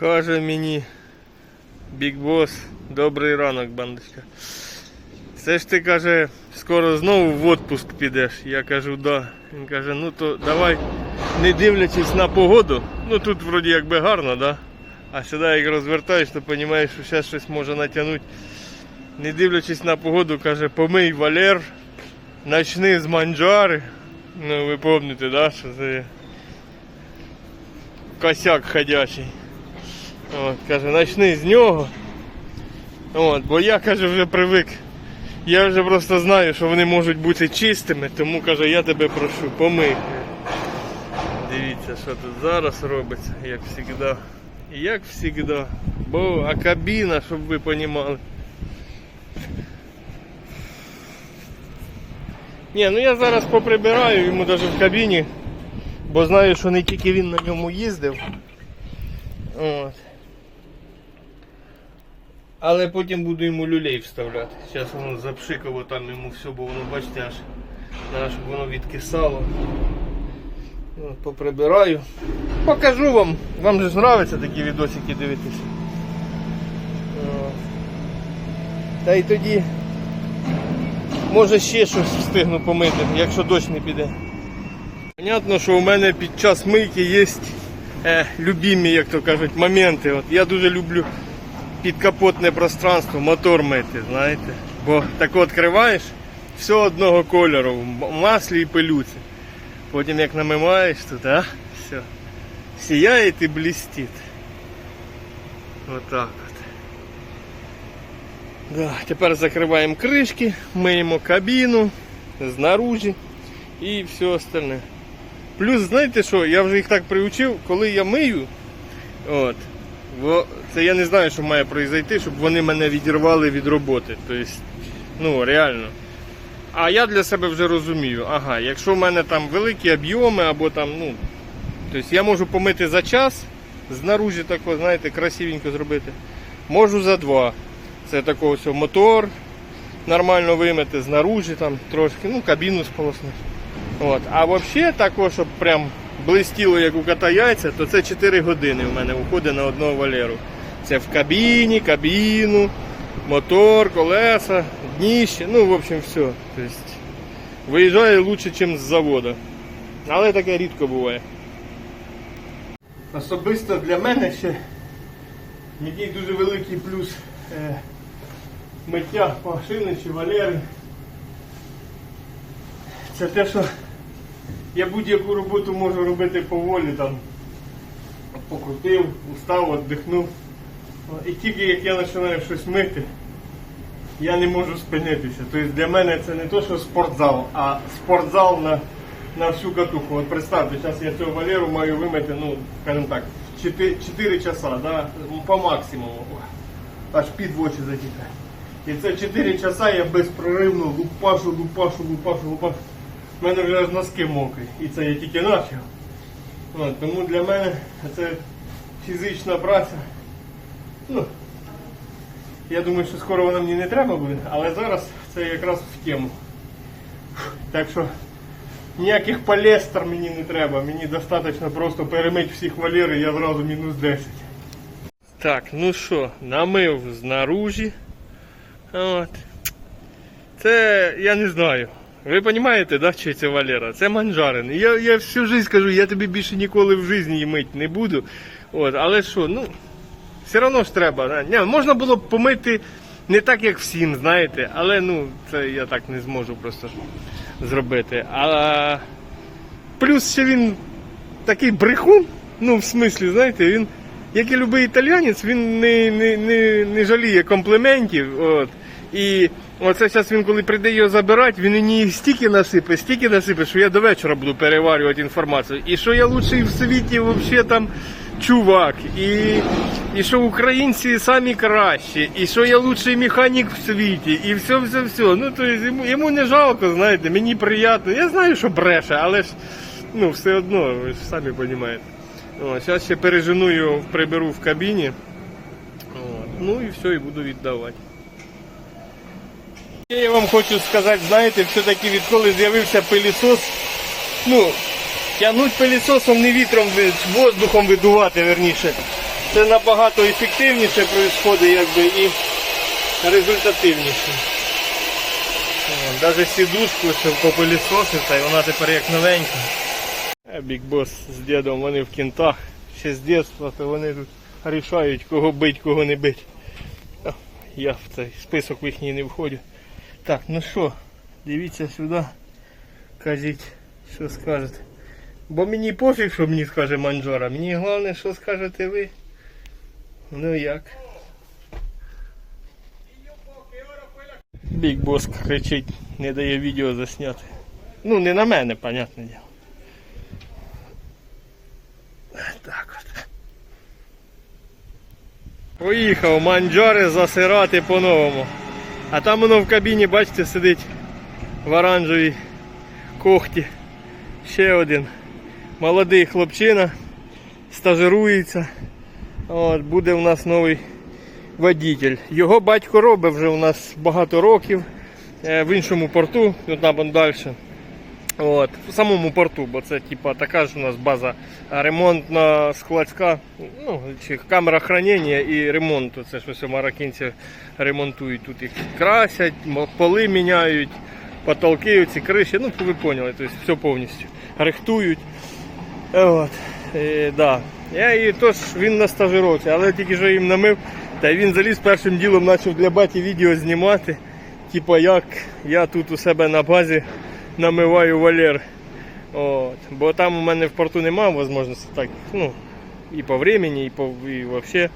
Каже мені Бік Бос, добрий ранок, бандочка. Це ж ти каже, скоро знову в отпуск підеш. Я кажу, да. Він каже, ну то давай, не дивлячись на погоду, ну тут вроді якби гарно, да? А сюди як розвертаєш, то розумієш, що зараз щось може натягнути. Не дивлячись на погоду, каже, помий валер, начни з манджари. Ну ви пам'ятаєте, да, що це косяк ходячий. От, каже, начни з нього. От, бо я каже, вже привик. Я вже просто знаю, що вони можуть бути чистими, тому каже, я тебе прошу, помий. Дивіться, що тут зараз робиться, як завжди. Як завжди. Бо а кабіна, щоб ви розуміли. Ні, ну я зараз поприбираю йому навіть в кабіні, бо знаю, що не тільки він на ньому їздив. От. Але потім буду йому люлей вставляти. Зараз воно запшикало там йому все, бо воно, бачите, аж аж воно відкисало. Поприбираю. Покажу вам. Вам же ж такі відосики дивитися. Та й тоді може ще щось встигну помити, якщо дощ не піде. Понятно, що у мене під час мийки є е, любимі, як то кажуть, моменти. От я дуже люблю підкапотне пространство, мотор мити, знаєте. Бо так відкриваєш, все одного кольору, в маслі і пилюці. Потім як намиваєш тут, а, все. Сіяє і блістить. Отак от. Да, тепер закриваємо кришки, миємо кабіну знаружі і все остальне. Плюс, знаєте що, я вже їх так приучив, коли я мию, от, бо це я не знаю, що має произойти, щоб вони мене відірвали від роботи. Тобто, ну, реально. А я для себе вже розумію, ага, якщо в мене там великі об'єми або там, ну, тобто я можу помити за час, знаружі тако, знаєте, красивенько зробити. Можу за два. Це такого все мотор нормально вимити, знаружі там трошки, ну, кабіну сполоснути. От. А взагалі також, щоб прям блистіло, як у кота яйця, то це 4 години в мене уходить на одного валеру. Це в кабіні, кабіну, мотор, колеса, дніще, ну, в общем, все. Тобто, виїжджає краще, ніж з заводу. Але таке рідко буває. Особисто для мене ще який дуже великий плюс е, миття машини чи валери. Це те, що я будь-яку роботу можу робити поволі, там, покрутив, устав, віддихнув. І тільки як я починаю щось мити, я не можу спинитися. Тобто для мене це не то, що спортзал, а спортзал на, на всю катуху. От представте, зараз я цього валеру маю вимити, ну, скажімо так, 4, 4 часа, да, по максимуму. Аж під в очі затікає. І це 4 часа я безпроривно лупашу, лупашу, лупашу, лупашу. У мене вже аж носки мокрі. І це я тільки почав. Тому для мене це фізична праця. Ну, я думаю, що скоро вона мені не треба буде, але зараз це якраз в тему. Так що ніяких палестр мені не треба. Мені достатньо просто перемити всіх валер я зразу мінус 10. Так, ну що, намив знаружі. От. Це я не знаю. Ви розумієте, да, чи це Валера? Це манжарин. Я, я всю життя кажу, я тобі більше ніколи в житті мити не буду. От, але що, ну, все одно ж треба. Ні, можна було б помити не так, як всім, знаєте, але ну, це я так не зможу просто зробити. А плюс ще він такий брехун, ну, в смислі, знаєте, він, як і будь-який італіянець, він не, не, не, не жаліє компліментів. От. І оце зараз він, коли прийде його забирати, він мені їх стільки насипе, стільки насипе, що я до вечора буду переварювати інформацію. І що я лучший в світі взагалі там чувак, і, і що українці самі кращі, і що я лучший механік в світі, і все, все, все. Ну, то йому, йому не жалко, знаєте, мені приємно. Я знаю, що бреше, але ж ну, все одно, ви ж самі розумієте. Зараз ще пережену його, приберу в кабіні. От. Ну і все, і буду віддавати. Я вам хочу сказати, знаєте, все-таки відколи з'явився пилісос, ну, тягнуть пилісосом не вітром, ви- воздухом видувати, верніше. це набагато ефективніше відбувається, якби і результативніше. Навіть сідушку ще попилісосив, та й вона тепер як новенька. А Бік Бос з дідом вони в кінтах. Ще з дитинства, то вони тут рішають, кого бить, кого не бить. Я в цей список їхній не входжу. Так, ну що, дивіться сюди. Кажіть, що скажете. Бо мені пофіг, що мені скаже манджора. Мені головне, що скажете ви. Ну як? Бік Бос кричить, не дає відео засняти. Ну, не на мене, понятне діло. Так от. Поїхав манджари засирати по-новому. А там воно в кабіні, бачите, сидить в оранжевій кохті. Ще один молодий хлопчина, стажирується. От, буде у нас новий водитель. Його батько робить вже у нас багато років е, в іншому порту, ну там далі. От, в самому порту, бо це типа така ж у нас база ремонтна складська, ну, чи камера хранення і ремонту. Це ж ось мароккінці ремонтують. Тут їх красять, поли міняють, потолки, ці криші, ну ви поняли, тобто все повністю. Рихтують. От, е, да. Я і тож він на стажировці, але тільки що їм намив, та він заліз першим ділом почав для баті відео знімати. Типа як я тут у себе на базі намиваю валер. От. Бо там у мене в порту немає можливості так, ну, і по времени, і по і вообще.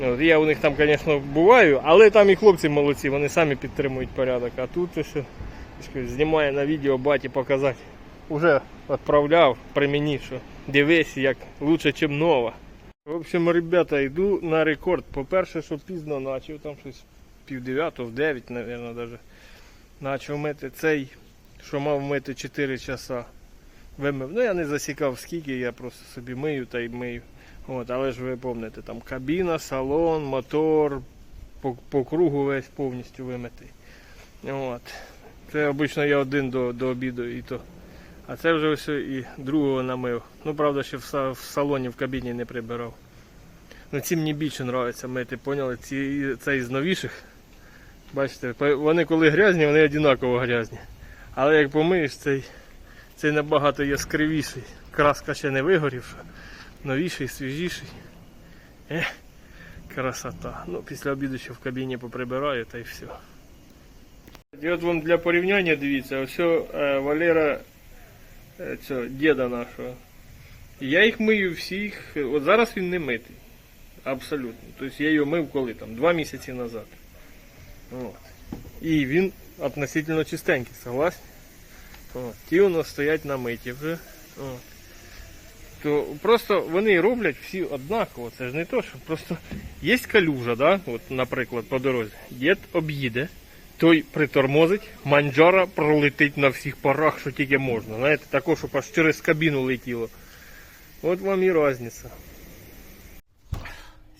От. Я у них там, звісно, буваю, але там і хлопці молодці, вони самі підтримують порядок. А тут ще знімає на відео баті показати. Уже відправляв при мені, що дивись, як лучше, ніж нова. В общем, ребята, йду на рекорд. По-перше, що пізно почав, там щось пів дев'ятого, в дев'ять, мабуть, навіть. Почав мити цей, що мав мити 4 часа. Вимив. Ну я не засікав скільки, я просто собі мию та й мию. От, але ж ви пам'ятаєте, там кабіна, салон, мотор, по, по кругу весь повністю вимитий. От. Це обично я один до, до обіду і то. А це вже ось і другого намив. Ну, правда, ще в, в салоні в кабіні не прибирав. Ну, ці мені більше подобається мити, поняли? Ці, це із новіших. Бачите, вони коли грязні, вони однаково грязні. Але як помиєш, цей, цей набагато яскравіший. Краска ще не вигорівша. Новіший, свіжіший. Ех, красота. Ну, після обіду ще в кабіні поприбираю та й все. І от вам для порівняння дивіться, ось е, Валера е, цього, діда нашого. Я їх мию всіх. От зараз він не митий. Абсолютно. Тобто я його мив коли там? Два місяці назад. От. І він относительно чистенький, согласні? От. Ті у нас стоять на миті вже. То просто вони роблять всі однаково. Це ж не то, що просто є калюжа, да? От, наприклад, по дорозі. Дід об'їде, той притормозить, манджара пролетить на всіх парах, що тільки можна. Знаєте, також, щоб аж через кабіну летіло. От вам і різниця.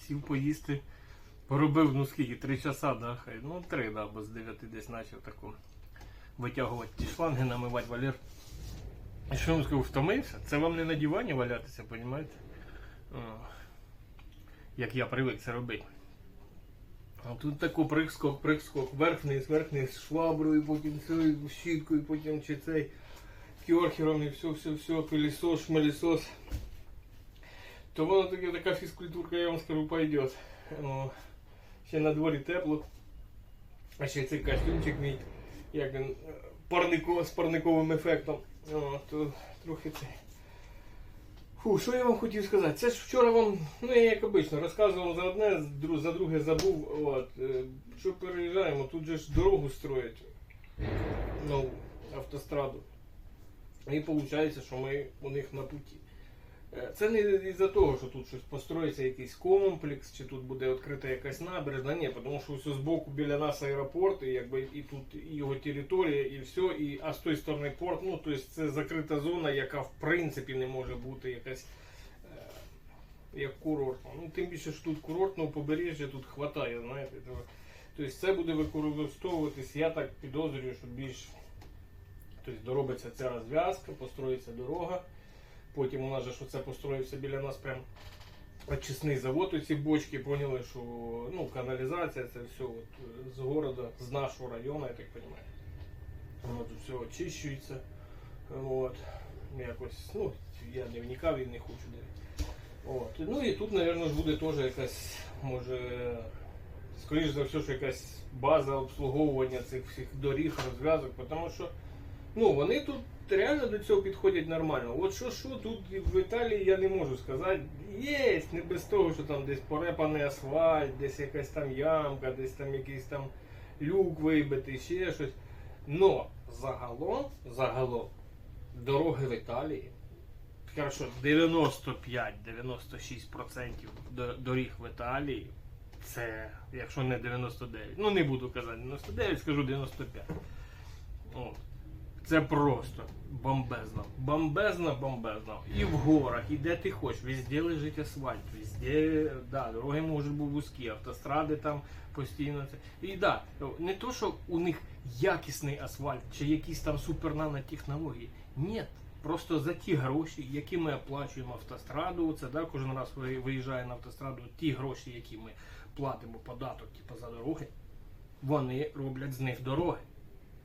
Сів поїсти. Поробив, ну скільки, три часа, да, хай. Ну, три, да, бо з дев'яти десь почав таку витягувати ті шланги, намивати валер. І що вам скажу, втомився? Це вам не на дивані валятися, розумієте? Як я привик це робити. А тут таку прыг-скок, прыг-скок, верх-вниз, верх-вниз, шваброю, потім цією щіткою, потім чи цей кьорхером і все, все, все, пилісос, шмелісос. То воно таке така фізкультурка, я вам скажу, пойдет. Ще на дворі тепло. А ще цей костюмчик мій, як він, е, парнико, з парниковим ефектом. О, то трохи це. Фу, що я вам хотів сказати? Це ж вчора вам, ну я як обично, розказував за одне, за друге забув. От, е, що переїжджаємо, тут же ж дорогу строять. Нову автостраду. І виходить, що ми у них на путі. Е, Це не із-за того, що тут щось построїться якийсь комплекс, чи тут буде відкрита якась набережна. Ні, тому що все збоку біля нас аеропорт, і якби і тут і його територія, і все, і, а з тої сторони порт, ну тобто це закрита зона, яка в принципі не може бути якась е, як курортна. Ну тим більше що тут курортного побережжя тут хватає, знаєте. то- Тобто це буде використовуватись, я так підозрюю, що більш тобто доробиться ця розв'язка, построїться дорога. Потім у нас же це построївся біля нас прям очисний завод, оці бочки, поняли, що ну, каналізація, це все от, е, з города, з нашого району, я так розумію. Воно тут все очищується. От. Якось, ну, я не вникав і не хочу дивитися. Ну і тут, мабуть, буде теж якась, може, скоріш за все, що якась база обслуговування цих всіх доріг, розв'язок, тому що ну, вони тут реально до цього підходять нормально. От що що тут в Італії я не можу сказати. Є, не без того, що там десь порепаний асфальт, десь якась там ямка, десь там якийсь там люк вибитий, ще щось. Но загалом, загалом, дороги в Італії, хорошо, 95-96% доріг в Італії, це, якщо не 99, ну не буду казати 99, скажу 95. От. Це просто бомбезно. Бомбезно, бомбезно. І в горах, і де ти хочеш, везде лежить асфальт, везде, да, дороги можуть бути вузькі, автостради там постійно. Це. І да, не то, що у них якісний асфальт чи якісь там супернанотехнології. Ні. Просто за ті гроші, які ми оплачуємо автостраду, це да, кожен раз виїжджає на автостраду, ті гроші, які ми платимо податок типу, за дороги, вони роблять з них дороги.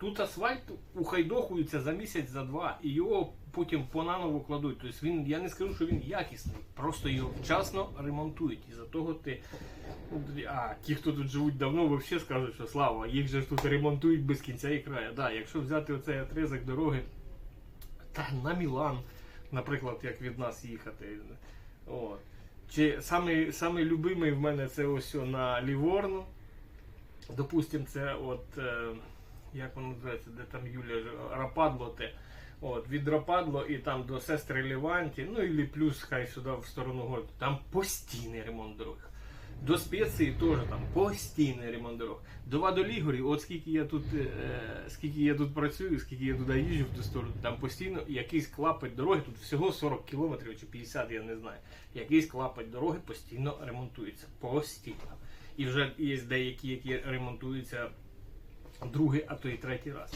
Тут асфальт ухайдохується за місяць, за два, і його потім понаново кладуть. Тобто він, я не скажу, що він якісний, просто його вчасно ремонтують. І за того ти. А ті, хто тут живуть давно, взагалі скажуть, що слава, їх же тут ремонтують без кінця і краю. Да, якщо взяти оцей отризок дороги та на Мілан, наприклад, як від нас їхати. От. Чи самий, самий любимий в мене це ось на Ліворно. Допустим, це от. Е, як воно називається, де там Юля ж- Рападло те. От, від Рападло і там до сестри Леванті, ну і плюс хай сюди в сторону городу. Там постійний ремонт дорог. До спеції теж там постійний ремонт дорог. До Вадолігорі, от скільки я тут, е, скільки я тут працюю, скільки я туди їжджу в ту сторону, там постійно якийсь клапоть дороги, тут всього 40 кілометрів чи 50, я не знаю. Якийсь клапоть дороги постійно ремонтується. Постійно. І вже є деякі, які ремонтуються другий, а то і третій раз.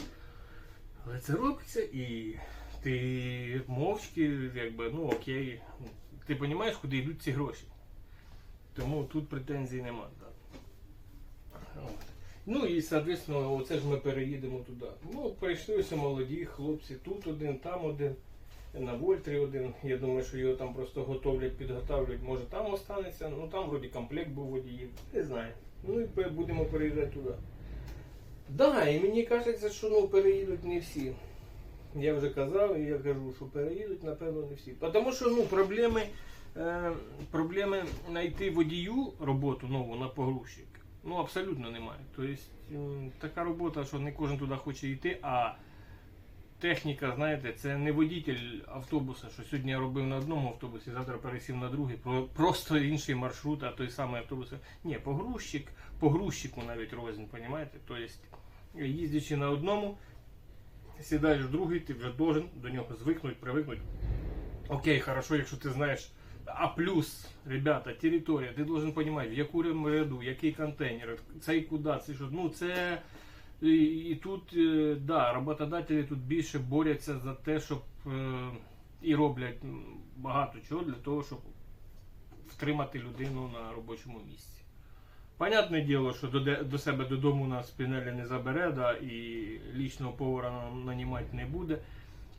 Але це робиться і ти мовчки, якби, ну окей, ти розумієш, куди йдуть ці гроші. Тому тут претензій нема. Ну і, соответственно, оце ж ми переїдемо туди. Ну, прийшлися молоді хлопці, тут один, там один, на Вольтрі один. Я думаю, що його там просто готовлять, підготовлять. Може там останеться. Ну там вроді комплект був водіїв. Не знаю. Ну і будемо переїжджати туди. Да, і мені кажеться, що ну, переїдуть не всі. Я вже казав, і я кажу, що переїдуть, напевно, не всі. Тому що ну, проблеми, е, проблеми знайти водію роботу нову на погрузчик, ну абсолютно немає. Тобто така робота, що не кожен туди хоче йти, а техніка, знаєте, це не водитель автобуса, що сьогодні я робив на одному автобусі, завтра пересів на другий, про- просто інший маршрут, а той самий автобус. Ні, погрузчик, погрузчику навіть рознь, розумієте? Тобто, їздячи на одному, сідаєш в другий, ти вже должен до нього звикнути, привикнути. Окей, хорошо, якщо ти знаєш. А плюс, ребята, територія, ти должен розуміти, в яку ряду, який контейнер, цей куди, це що. Ну це. І, і тут, е, да, роботодателі тут більше борються за те, щоб е, і роблять багато чого для того, щоб втримати людину на робочому місці. Понятне діло, що до, до себе додому нас Спінелі не забере, да, і лічного повара нанімати не буде.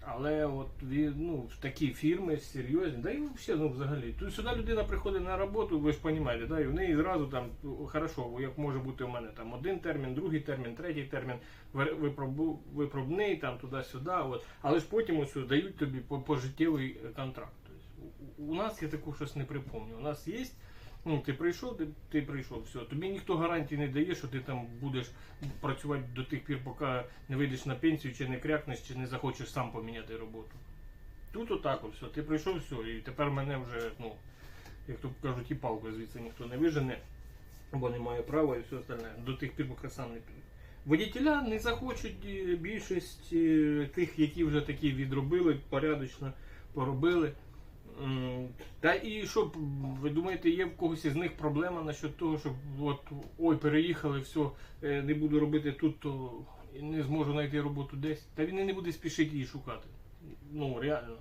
Але от ну, такі фірми серйозні, да і взагалі, ну взагалі. Тут сюди людина приходить на роботу, ви ж розумієте, да, і в неї зразу там хорошо, як може бути у мене там один термін, другий термін, третій термін, випробу- випробний, там туди-сюди. От. Але ж потім ось дають тобі по- пожиттєвий контракт. Тобто, у, нас я такого щось не припомню. У нас є. Ну, ти прийшов, ти, ти прийшов, все. Тобі ніхто гарантії не дає, що ти там будеш працювати до тих пір, поки не вийдеш на пенсію, чи не крякнеш, чи не захочеш сам поміняти роботу. Тут отак от все. Ти прийшов, все, і тепер мене вже, ну, як то кажуть, і палкою звідси ніхто не вижене, бо немає права і все остальне. До тих пір, поки сам не піде. Водітеля не захочуть е, більшість е, тих, які вже такі відробили, порядочно поробили. Та і що, ви думаєте, є в когось із них проблема насчет того, щоб от ой, переїхали, все, не буду робити тут, то не зможу знайти роботу десь. Та він і не буде спішити її шукати. Ну, реально.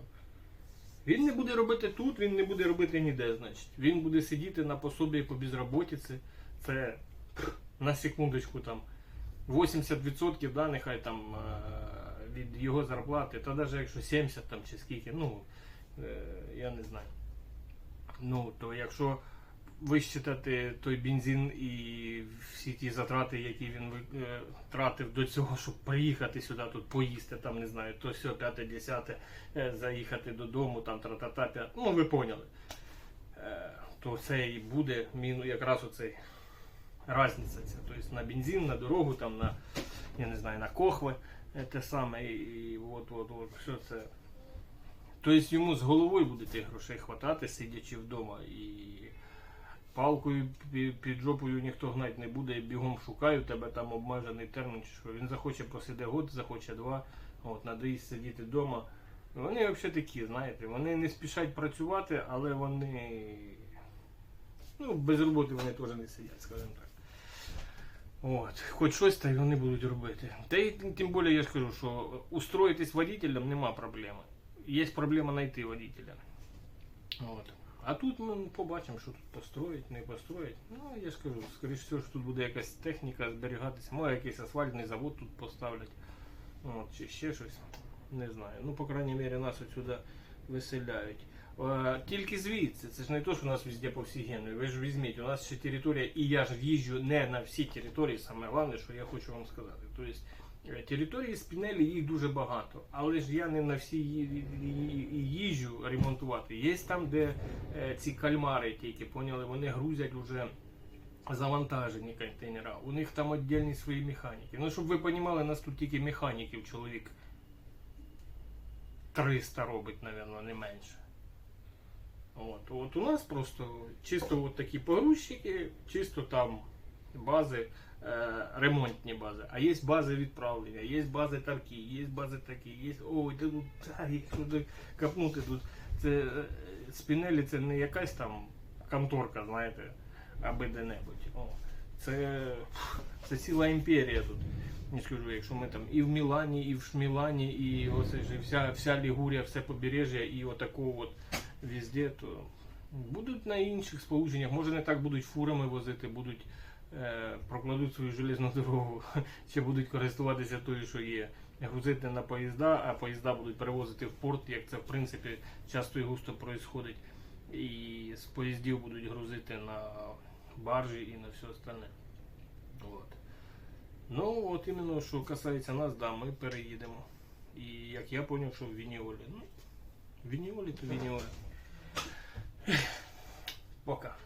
Він не буде робити тут, він не буде робити ніде, значить. Він буде сидіти на пособі по безробітці. Це на секундочку там 80% да, нехай там е, від його зарплати, та навіть якщо 70 там чи скільки, ну я не знаю. Ну, то якщо вищитати той бензин і всі ті затрати, які він е, до цього, щоб приїхати сюди, тут поїсти, там не знаю, то все, п'яте, десяте, е, заїхати додому, там тра-та-та, п'я- ну ви поняли. Е, То це і буде міну якраз оцей разниця ця. Тобто на бензин, на дорогу, там на, я не знаю, на кохви, е, те саме, і, і от, от, от, все це. Тобто йому з головою буде тих грошей хватати, сидячи вдома. І палкою під жопою ніхто гнать не буде, бігом шукаю, тебе там обмежений термін, чи що він захоче посиде год, захоче два, от, надоїсть сидіти вдома. Вони взагалі такі, знаєте, вони не спішать працювати, але вони. Ну, без роботи вони теж не сидять, скажімо так. От, хоч щось та й вони будуть робити. Та й тим більше я ж кажу, що устроїтись водителем нема проблеми. Є проблема знайти водителя. От. А тут ми побачимо, що тут построїть, не построїть. Ну, я ж кажу, скоріш всього, що тут буде якась техніка зберігатися, може якийсь асфальтний завод тут поставлять. От, чи ще щось. Не знаю. Ну, по крайній мірі, нас отсюди виселяють. Е, Тільки звідси, це ж не то, що у нас везде повсігенно. Ви ж візьміть, у нас ще територія, і я ж їжджу не на всі території, саме головне, що я хочу вам сказати. Тобто території Спінелі їх дуже багато, але ж я не на всі ї- ї- ї- їжджу ремонтувати. Є там, де е, ці кальмари тільки, поняли, вони грузять уже завантажені контейнера. У них там віддільні свої механіки. Ну, щоб ви розуміли, нас тут тільки механіків чоловік 300 робить, мабуть, не менше. От, от у нас просто чисто от такі погрузчики, чисто там бази, е, ремонтні бази. А є бази відправлення, є бази такі, є бази такі, є. Ой, де тут туди капнути тут. Це е, спінелі це не якась там конторка, знаєте, аби де-небудь. О, це, це ціла імперія тут. Не скажу, якщо ми там і в Мілані, і в Шмілані, і оце ж вся, вся Лігурія, все побережжя, і отакого от везде, то будуть на інших сполученнях. Може не так будуть фурами возити, будуть е, прокладуть свою железну дорогу, чи будуть користуватися тою, що є. Грузити на поїзда, а поїзда будуть перевозити в порт, як це в принципі часто і густо происходить. І з поїздів будуть грузити на баржі і на все остальне. От. Ну, от іменно, що касається нас, да, ми переїдемо. І як я зрозумів, що в Вініолі. Ну, в Вініолі то Вініолі. Пока.